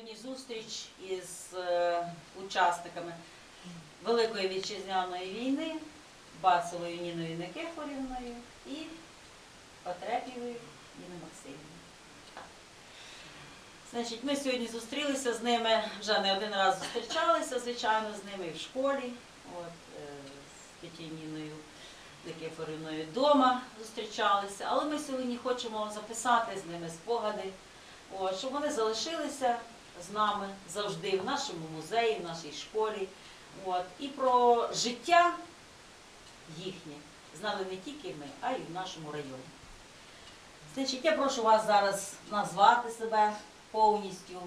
сьогодні зустріч із е, учасниками Великої вітчизняної війни Бацевою Ніною Никифорівною і Потрепєвою Ніною Максимівною. Значить, ми сьогодні зустрілися з ними, вже не один раз зустрічалися, звичайно, з ними і в школі. От, е, з тітєю Ніною Никифорівною вдома зустрічалися. Але ми сьогодні хочемо записати з ними спогади, от, щоб вони залишилися з нами завжди в нашому музеї, в нашій школі. От, і про життя їхнє знали не тільки ми, а й в нашому районі. Значить, я прошу вас зараз назвати себе повністю,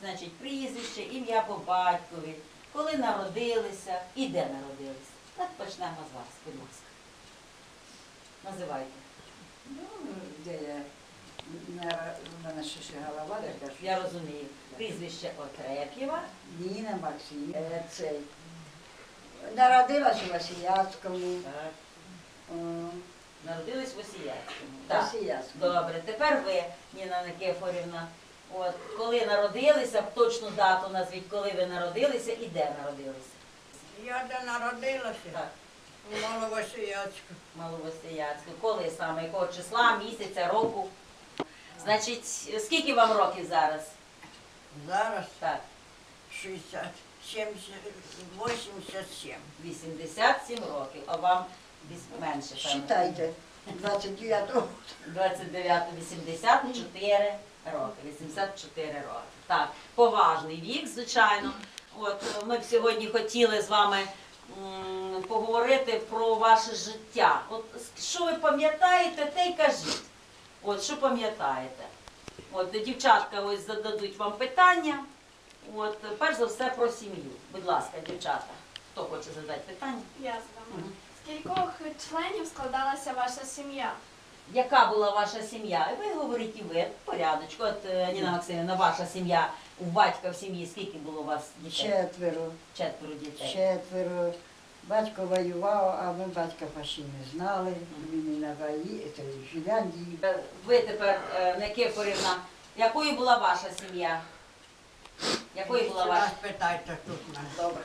значить, прізвище, ім'я по батькові, коли народилися і де народилися. Так почнемо з вас, будь ласка. Називайте. Ну, де я у мене ще ще голова така. що- Я розумію. Прізвище Отреп'єва. Ніна Максим, е, цей. Народилась у Васіяцькому. Так. о, Народились в Осіяцькому. Так. Васіяцькому. Добре, тепер ви, Ніна Никифорівна. От, коли народилися, точну дату назвіть, коли ви народилися і де народилися. Я де народилася Так, у Маловосіяцьку. Маловосіяцьку. Коли саме, якого числа, місяця, року? Значить, скільки вам років зараз? Зараз Так, 60, 70, 87. 87 років, а вам віс- менше, певно. Считайте, 29-го. 29 84 роки. 84 роки. Так, поважний вік, звичайно. От е, ми б сьогодні хотіли з вами м, поговорити про ваше життя. От с- що ви пам'ятаєте, те й кажіть. От що пам'ятаєте? От дівчатка ось зададуть вам питання. От перш за все про сім'ю. Будь ласка, дівчата. Хто хоче задати питання? Я задам. З кількох членів складалася ваша сім'я? Яка була ваша сім'я? І ви говорите, і ви порядочку. От е, Ніна Максимівна, ваша сім'я, у батька в сім'ї скільки було у вас дітей? Четверо. Четверо дітей. Четверо. Батько воював, а ми батька почти не знали. Він і на вої, це в Фінляндії. Е, Ви тепер, е, Никифорівна, якою була ваша сім'я? Якою була Сюди ваша? спитайте тут мене. Добре.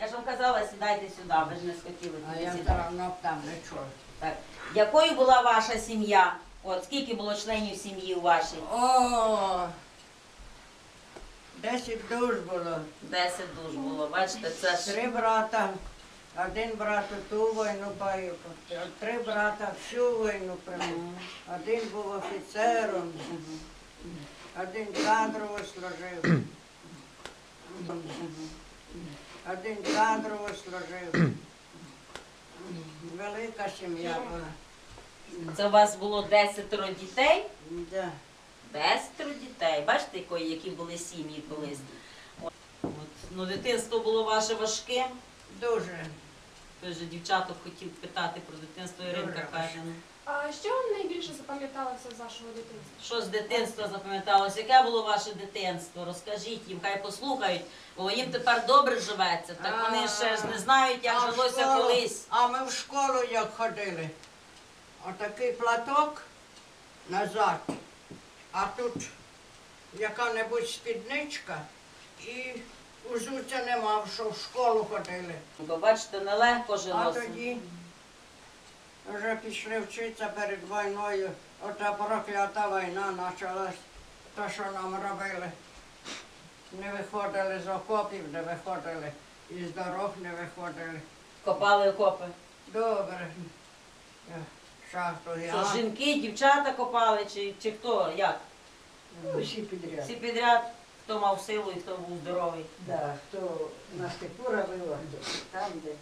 Я ж вам казала, сідайте сюди, ви ж не схотіли А туди я все сідати. одно там не чую. Так. Якою була ваша сім'я? От скільки було членів сім'ї у вашій? О, 10 душ було. Десять душ було. Бачите, це ж Три брата. Один брат у ту війну поїхав, три брата всю війну приймав. Один був офіцером, один кадрово служив. Один кадрово служив. Велика сім'я була. це у вас було десятеро дітей? Да. Десятеро дітей. Бачите, які були сім'ї колись. От. Ну, дитинство було ваше важке. Дуже. Ви ж дівчаток хотів питати про дитинство. Іринка каже. А що вам найбільше запам'яталося з вашого дитинства? Що з дитинства запам'яталось? Яке було ваше дитинство? Розкажіть їм, хай послухають, бо їм тепер добре живеться. Так вони ще ж не знають, як А в жилося школу- колись. А ми в школу як ходили. Отакий платок назад, а тут яка-небудь спідничка і узуця нема, що в школу ходили. Бо бачите, нелегко А тоді вже пішли вчитися перед війною. Ота проклята війна почалась. То, що нам робили. Не виходили з окопів, не виходили, із дорог не виходили. Копали окопи. Добре. Шахту я. жінки, дівчата копали, чи, чи хто? Як? Ну, всі підряд. Всі підряд, хто мав силу і хто був здоровий. Да, хто на степу робив, а хто там, де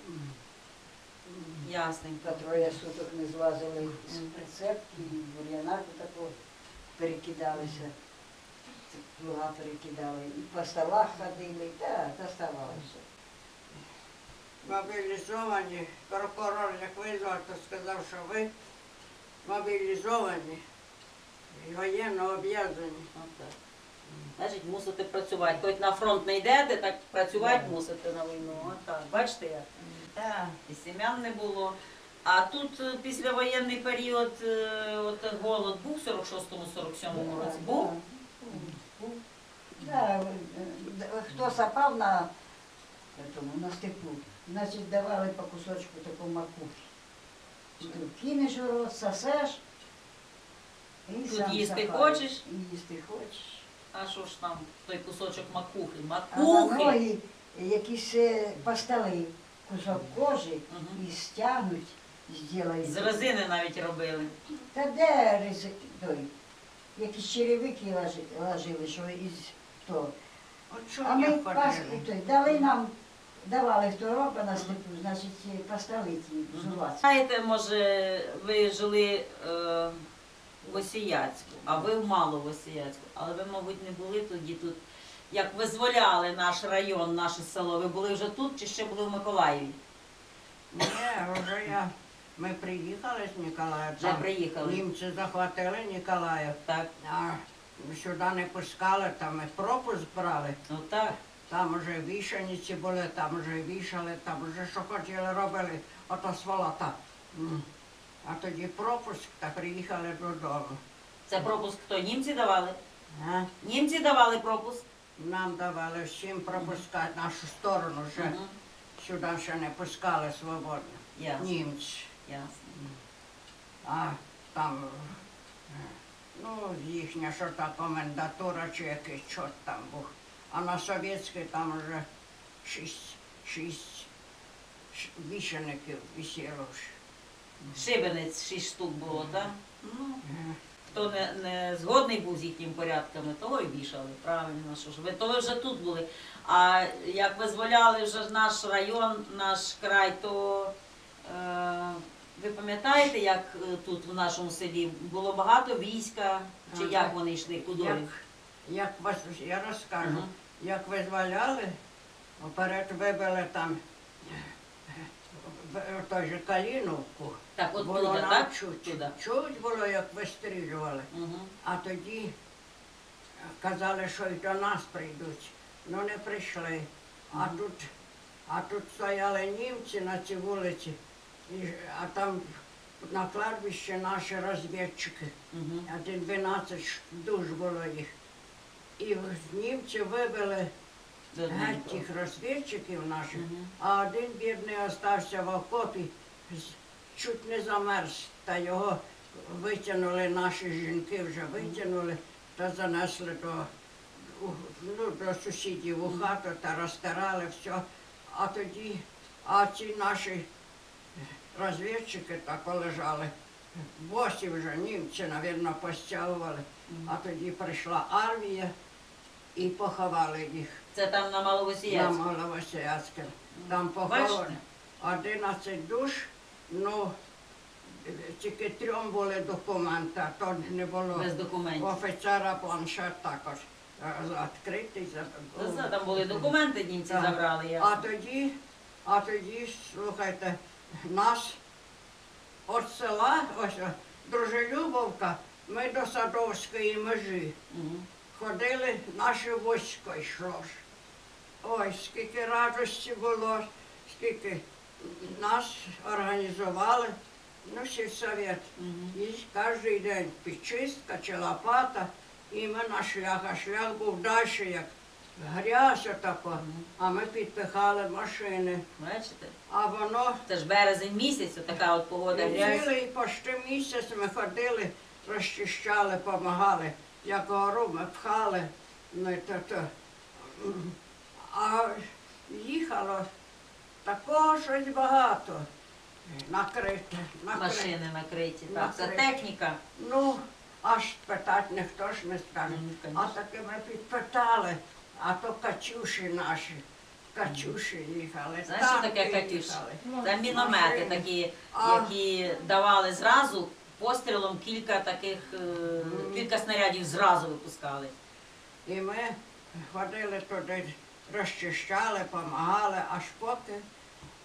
Ясненько. по троє суток не злазили з прицепки, і в бур'янах тако перекидалися. Плуга перекидали. І по столах ходили, та, та ставалося. Мобілізовані. Прокурор, як визвав, то сказав, що ви мобілізовані і воєнно об'язані. Отак. Значить, мусите працювати. Хоч на фронт не йдете, так працювати мусите на війну. Отак. Бачите як? Так. І сім'ян не було. А тут е, післявоєнний період, е, от голод був в 46-му, 47-му році. Був? Був. Да, е, хто сапав на, тому, на степу, значить давали по кусочку таку макухи. Кинеш у рот, сосеш. І Тут сам їсти сапаєш. хочеш? І їсти хочеш. А що ж там, той кусочок макухи? А на Макухи! якісь е, постали, кусок кожи Мгм. і стягнуть, зроблять. З резини навіть робили. Та де ризик той? Якісь черевики ложили, що із то. От що А ми я пас, той, дали нам, давали хто робить на степу, значить е, постали ті взуватися. Знаєте, може, ви жили е, в Осіяцьку, а ви в Маловосіяцьку, але ви, мабуть, не були тоді тут. Як визволяли наш район, наше село, ви були вже тут чи ще були в Миколаєві? Ні, вже я. Ми приїхали з там приїхали. Німці захватили Ніколаїв. Так, А сюди не пускали, там і пропуск брали. ну так. Там вже вішаниці були, там вже вішали, там вже що хотіли робили, ото сволота. А тоді пропуск та приїхали додому. Це пропуск хто? Німці давали? А? Німці давали пропуск? Нам давали всім пропускати нашу сторону, ще Мгм. сюди ще не пускали свободно. Ясно, Німці. ясно. А там, е, ну, їхня що та комендатура чи якийсь чорт там був. А на совєтській там вже шість, шість ш- вішаників висіло. вже. Шибенець шість штук було, так? Ну, Е, хто не, не згодний був з їхніми порядками, того і вішали. Правильно, що ж ви, то ви вже тут були. А як визволяли вже наш район, наш край, то е, ви пам'ятаєте, як е, тут в нашому селі було багато війська, чи Ага. як вони йшли, куди? Як, як вас, я розкажу, Мгм. як визволяли, вперед вибили там е, той же Каліновку. Так, от було туди, нам так? чуть, Туди. чуть було, як вистрілювали. Угу. А тоді казали, що й до нас прийдуть. Ну не прийшли. А тут, а тут стояли німці на цій вулиці, і, а там на кладбищі наші розвідчики. Угу. Один 12 душ було їх. І німці вибили геть тих розвідчиків наших, а один бідний остався в окопі, чуть не замерз, та його витягнули, наші жінки вже витягнули та занесли до, ну, до сусідів у хату та розтирали все. А тоді, а ці наші розвідчики так лежали. Босі вже німці, мабуть, постягували. А тоді прийшла армія і поховали їх Це там на на Маловосіяцьку. Маловосіяцьке. Там поховані 11 душ, ну тільки трьом були документи, а то не було. Без документів. Офіцера планшет також відкритий. за- Там були документи, німці Так. забрали. А ясно. тоді, а тоді, слухайте, нас від села, ось о, Дружелюбовка, ми до Садовської межі. Мгм. Ходили, наше військо йшло ж. Ой, скільки радості було, скільки нас організували, ну, сільсовет. І кожен день підчистка чи лопата, і ми на шлях, а шлях був далі, як грязь отако, а ми підпихали машини. Бачите? А воно Це ж березень місяць, така от погода грязь. цілий почти місяць ми ходили, розчищали, допомагали. Як гору ми пхали, ну, і то, то. А їхало такого щось багато. Накрите, накрите. Машини накриті. Так, це техніка. Ну, аж питати ніхто ж не скаже. Ну, А таки ми підпитали, а то качуші наші, качуші їхали. Знаєш, що таке танки їхали. Це міномети такі, А. які давали зразу пострілом кілька таких, е, кілька снарядів зразу випускали. І ми ходили туди, розчищали, допомагали, аж поки,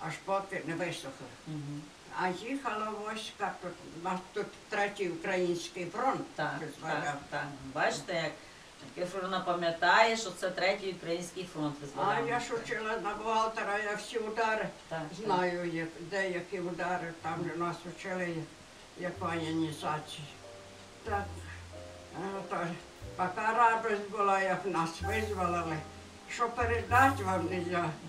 аж поки не висохли. Мгм. А їхало війська, тут, у нас тут третій український фронт. Так, так, так. Бачите, як таке, вона пам'ятає, що це третій український фронт А я ж учила на бухгалтера, я всі удари Так, так. знаю, як, деякі удари, там же нас учили, як воєнізації. Так, то така радость була, як нас визволили, що передати вам не можна.